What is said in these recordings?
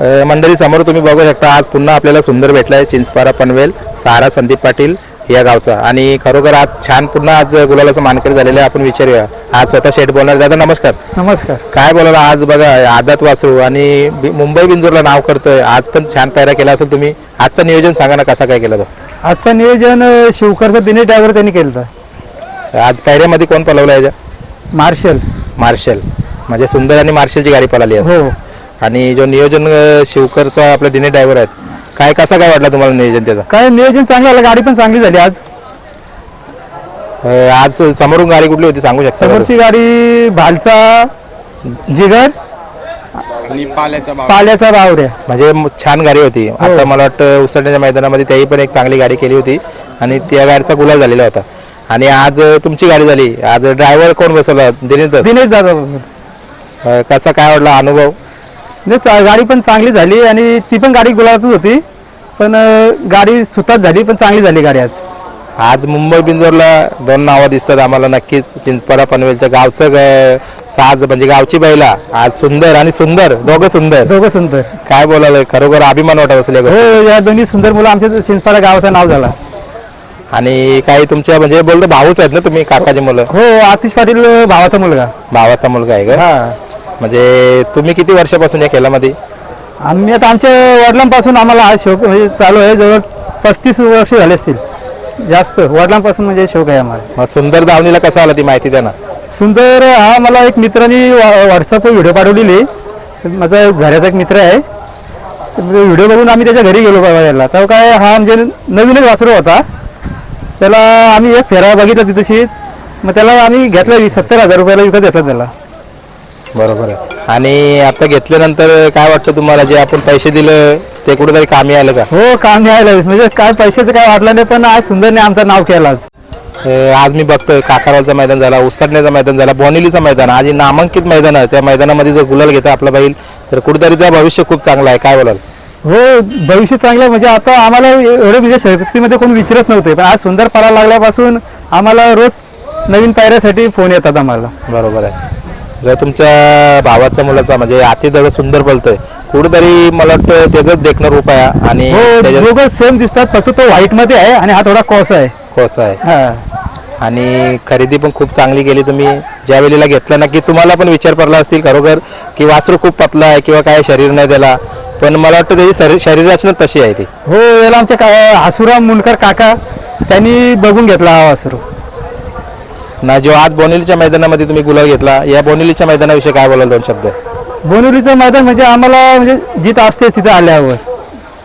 मंडळी समोर तुम्ही बघू शकता आज पुन्हा आपल्याला सुंदर भेटलाय चिंचपारा पनवेल सारा संदीप पाटील या गावचा. आणि खरोखर आज छान पुन्हा आज गुलालाचं मानकरी झालेलं आहे. आपण विचारूया. आज स्वतः शेठ बोलणार. दादा नमस्कार. नमस्कार. काय बोलायला आज? बघा आदात वासरू आणि बि- मुंबई बिंजोरला नाव करतोय. आज पण छान पायरा केला असेल तुम्ही. आजचं नियोजन सांगा ना कसा काय केला तो? आजचं नियोजन अं, शिवकरचं दिनेश ड्रायव्हर त्यांनी केलं होतं. आज पायऱ्यामध्ये कोण पलवलं याच्या? मार्शल. मार्शल. म्हणजे सुंदर आणि मार्शलची गाडी पळाली आहे. हो. आणि जो नियोजन अ, शिवकरचा आपला दिने ड्रायव्हर आहेत काय कसा काय वाटला तुम्हाला नियोजन त्याचा? काय नियोजन चांगलं झालं गाडी पण चांगली झाली आज. अ, आज समोरून गाडी कुठली होती सांगू शकता का? समोरची गाडी भालचा जिगर आणि पाल्याचा भाव. पाल्याचा बावऱ्या म्हणजे म- छान गाडी होती. आता मला वाटतं उसळण्याच्या मैदानामध्ये त्याही पण एक चांगली गाडी केली होती आणि त्या गाडीचा गुलाल झालेला होता. आणि आज अ, तुमची गाडी झाली. आज ड्रायव्हर कोण बसवला? दिनेशच दिनेश दादा अ, कसा काय वाटला अनुभव? म्हणजे गाडी पण चांगली झाली आणि ती पण गाडी गुलाबातच होती. पण गाडी सुताच झाली पण चांगली झाली गाडी आज. आज मुंबई बिंजोरला दोन नावं दिसतात आम्हाला नक्कीच. चिंचपाडा पनवेलच्या गावचं साज म्हणजे गावची बैला. आज सुंदर आणि सुंदर दोघं सुंदर. दोघं सुंदर. काय बोलायला खरोखर अभिमान वाटत असेल हो. या दोन्ही सुंदर मुलं आमच्या चिंचपाडा गावाचं नाव झाला. आणि काही तुमच्या म्हणजे बोलतो भाऊच आहेत ना तुम्ही काकाची मुलं? हो आतिश पाटील भावाचा मुलगा. भावाचा मुलगा आहे का? म्हणजे तुम्ही किती वर्षापासून या खेळामध्ये? आम्ही आता आमच्या वडिलांपासून आम्हाला हा शौक म्हणजे चालू आहे जवळ पस्तीस वर्ष झाले असतील. जास्त वडिलांपासून म्हणजे शौक आहे आम्हाला. मग सुंदर दावणीला कसा आला ती माहिती द्या ना. सुंदर हा मला एक मित्राने व्हॉट्सअपवर व्हिडिओ पाठवलेली. माझा झऱ्याचा एक मित्र आहे. तर व्हिडिओ बघून आम्ही त्याच्या घरी गेलो बघायला तेव्हा काय हा म्हणजे नवीनच वासरू होता. त्याला आम्ही एक फेरा बघितला तिथेशी. मग त्याला आम्ही घेतला वीस सत्तर हजार रुपयाला विकत घेतला त्याला. बरोबर आहे. आणि आता घेतल्यानंतर काय वाटतं तुम्हाला? जे आपण पैसे दिलं ते कुठेतरी कामी आलं का? हो काम यायला म्हणजे काय पैशाचं काय वाटलं नाही पण आज सुंदरने आमचं नाव केलं आज. अं, आज मी बघतोय काकारवालचं मैदान झाला उसटण्याचं मैदान झाला बोनिलीचं मैदान. आज हे नामांकित मैदान आहे. त्या मैदानामध्ये जर गुलाल घेता आपला बैल तर कुठेतरी त्या भविष्य खूप चांगलं आहे. काय बोलाल? हो भविष्य चांगलं म्हणजे आता आम्हाला एवढं म्हणजे शर्यतीमध्ये कोणी विचारत नव्हते पण आज सुंदर पडा लागल्यापासून आम्हाला रोज नवीन पायऱ्यासाठी फोन येतात आम्हाला. बरोबर आहे. जर तुमच्या भावाचा मुलाचा म्हणजे अति दादा सुंदर बोलतोय. कुठेतरी मला वाटतं त्याचंच देखणं रूप आहे आणि हो त्याच्यात दोघं सेम दिसतात फक्त तो व्हाईटमध्ये आहे आणि हा थोडा कॉस आहे. कोस आहे. हा. आणि खरेदी पण खूप चांगली केली तुम्ही. ज्या वेळेला घेतला नक्की तुम्हाला पण विचार पडला असतील खरोखर की वासरू खूप पतला आहे किंवा काय शरीर नाही त्याला. पण मला वाटतं त्याची शरी- शरीर रचना तशी आहे ती. हो याला आमचे का हासुराम मुंडकर काका त्यांनी बघून घेतला हा वासरू. ना जो आज बोनिलीच्या मैदानामध्ये तुम्ही गुलाल घेतला या बोनिलीच्या मैदानाविषयी काय बोलाल दोन शब्द? बोनुलीचं मैदान म्हणजे आम्हाला म्हणजे जिथं असतेच तिथं आल्यावर.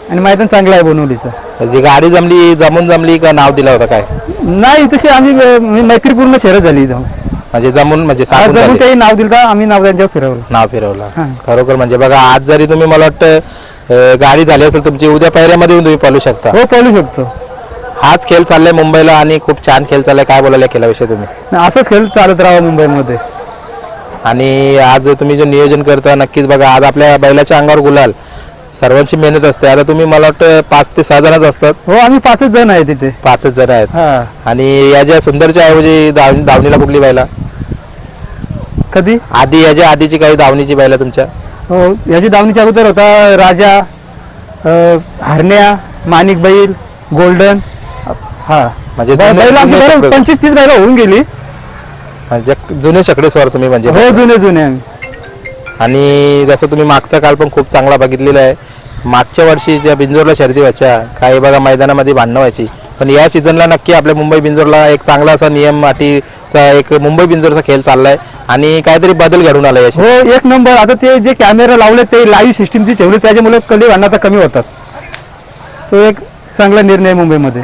आणि मैदान चांगलं आहे बोनुलीचं. जी गाडी जमली जमून जमली का नाव दिला होता काय? नाही तशी आम्ही म्हणजे मैत्रीपूर्ण शहरच झाली इथं. म्हणजे जमून म्हणजे आज सांगून जमून झाली. त्याही नाव दिलं तर आम्ही नाव त्यांच्यावर फिरवलं. नाव फिरवलं. हां. खरोखर म्हणजे बघा आज जरी तुम्ही मला वाटतं अं, गाडी झाली असेल तुमची उद्या पायऱ्यामध्ये येऊन तुम्ही पालू शकता. हो पळू शकतो. हाच खेळ चाललाय मुंबईला आणि खूप छान खेळ चाललाय. काय बोलायला खेळाविषयी तुम्ही? असंच खेळ चालत राहा मुंबईमध्ये. आणि आज तुम्ही जे नियोजन करता नक्कीच बघा आज आपल्या बैलाच्या अंगावर गुलाल. सर्वांची मेहनत असते. आता तुम्ही मला वाटतं पाच ते सहा जणच असतात. हो आम्ही पाचच जण आहे तिथे पाचच जण आहेत. हा. आणि या ज्या सुंदरच्या ऐवजी दावणीला कुठली बैला? कधी? आधी याच्या आधीची काही दावणीची बैला तुमच्या? हो याची दावणीच्या अगोदर होता राजा अं, हरण्या माणिक बैल गोल्डन. हा. म्हणजे बै- जुने- बैल आमची जुने बरं सगळे- पंचवीस तीस बैल होऊन गेली. म्हणजे जुने सगळे स्वर तुम्ही म्हणजे हो जुने जुने. आम्ही आणि जसं तुम्ही मागचा काल पण खूप चांगला बघितलेला आहे. मागच्या वर्षी ज्या बिंजोरला शर्दी व्हायच्या काही बघा मैदानामध्ये भांडणं व्हायची. पण या सीझनला नक्की आपल्या मुंबई बिंजोरला एक चांगला असा नियम अटीचा एक मुंबई बिंजोरचा खेळ चाललाय. आणि काहीतरी बदल घडून आलाय याशी हो एक नंबर. आता ते जे कॅमेरा लावले ते लाईव्ह सिस्टीम जी ठेवली त्याच्यामुळे कधी भांडणं आता कमी होतात. तो एक चांगला निर्णय मुंबईमध्ये.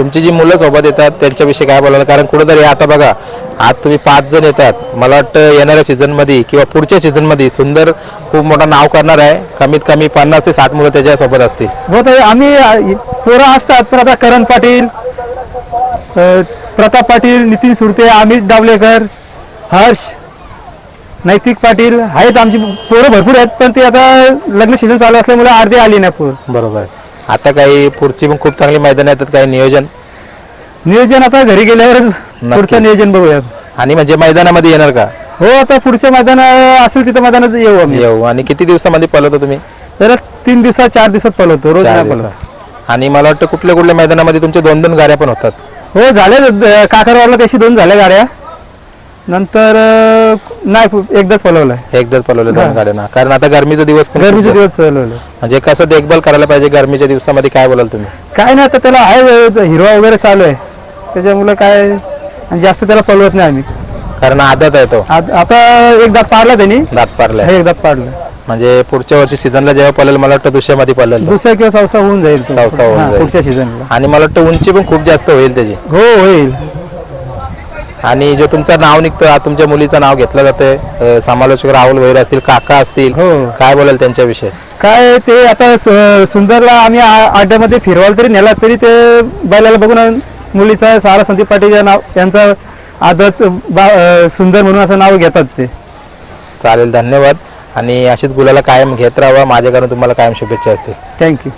तुमची जी मुलं सोबत येतात त्यांच्याविषयी काय बोलायला कारण कुठेतरी आता बघा आज तुम्ही पाच जण येतात. मला वाटतं येणाऱ्या सीझनमध्ये किंवा पुढच्या सीझनमध्ये सुंदर खूप मोठं नाव करणार आहे. कमीत कमी पन्नास ते साठ मुलं त्याच्यासोबत असतील. हो तर आम्ही पोरं असतात. पण आता करण पाटील प्रताप पाटील नितीन सुरते अमित डावलेकर हर्ष नैतिक पाटील आहेत आमची पोरं भरपूर आहेत. पण ते आता लग्न सीझन चालू असल्यामुळे अर्धे आली नाही पोर. बरोबर. आता काही पुढची पण खूप चांगली मैदान येतात काही नियोजन. नियोजन आता घरी गेल्यावरच पुढचं नियोजन बघूयात. आणि म्हणजे मैदानामध्ये येणार का? हो आता पुढच्या मैदान असेल तिथं मैदानात येऊ आम्ही. येऊ. आणि किती दिवसामध्ये पळवतो तुम्ही? त्याला तीन दिवसात चार दिवसात पळवतो रोज चार नाही पळवत. दिवसात. आणि मला वाटतं कुठल्या कुठल्या मैदानामध्ये तुमच्या दोन दोन गाड्या पण होतात. हो झाले काकारवाडला त्याशी दोन झाल्या गाड्या. नंतर अं, नाही एकदाच पळवलंय एकदाच पलवले दोन. गाड्यांना. कारण आता गरमीचा दिवस पण खूप गरमीचे आहे. दिवस पळवलं म्हणजे कसं देखभाल करायला पाहिजे गरमीच्या दिवसामध्ये काय बोलाल तुम्ही? काय नाही आता त्याला आहे हिरवा वगैरे चालू आहे. त्याच्यामुळे काय आणि जास्त त्याला पळवत नाही आम्ही. कारण आदत आहे तो. आत- आता एक दात पाडला त्यांनी. दात पारलाय हे एक दात पाडलं. म्हणजे पुढच्या वर्षी सीझनला जेव्हा पळेल मला वाटतं दुसऱ्यामध्ये पळेल तो. दुसरा किंवा चौसा होऊन जाईल तो. चौसा होऊन हा, जाईल. पुढच्या सीझनला आणि मला वाटतं उंची पण खूप जास्त होईल त्याची. हो होईल. आणि जो तुमचं नाव निघतं तुमच्या मुलीचं नाव घेतलं जाते समालोचक राहुल वैर असतील काका असतील हो. काय बोलाल त्यांच्याविषयी? काय ते आता सुंदरला आम्ही आ- अड्ड्यामध्ये फिरवाल तरी नेला तरी ते बैलाला बघून मुलीचा सारा संदीप पाटील या नाव यांचा आदत सुंदर म्हणून असं नाव घेतात ते. चालेल धन्यवाद. आणि अशीच गुलाला कायम घेत राहावा. माझ्याकडून तुम्हाला कायम शुभेच्छा असतील. थँक्यू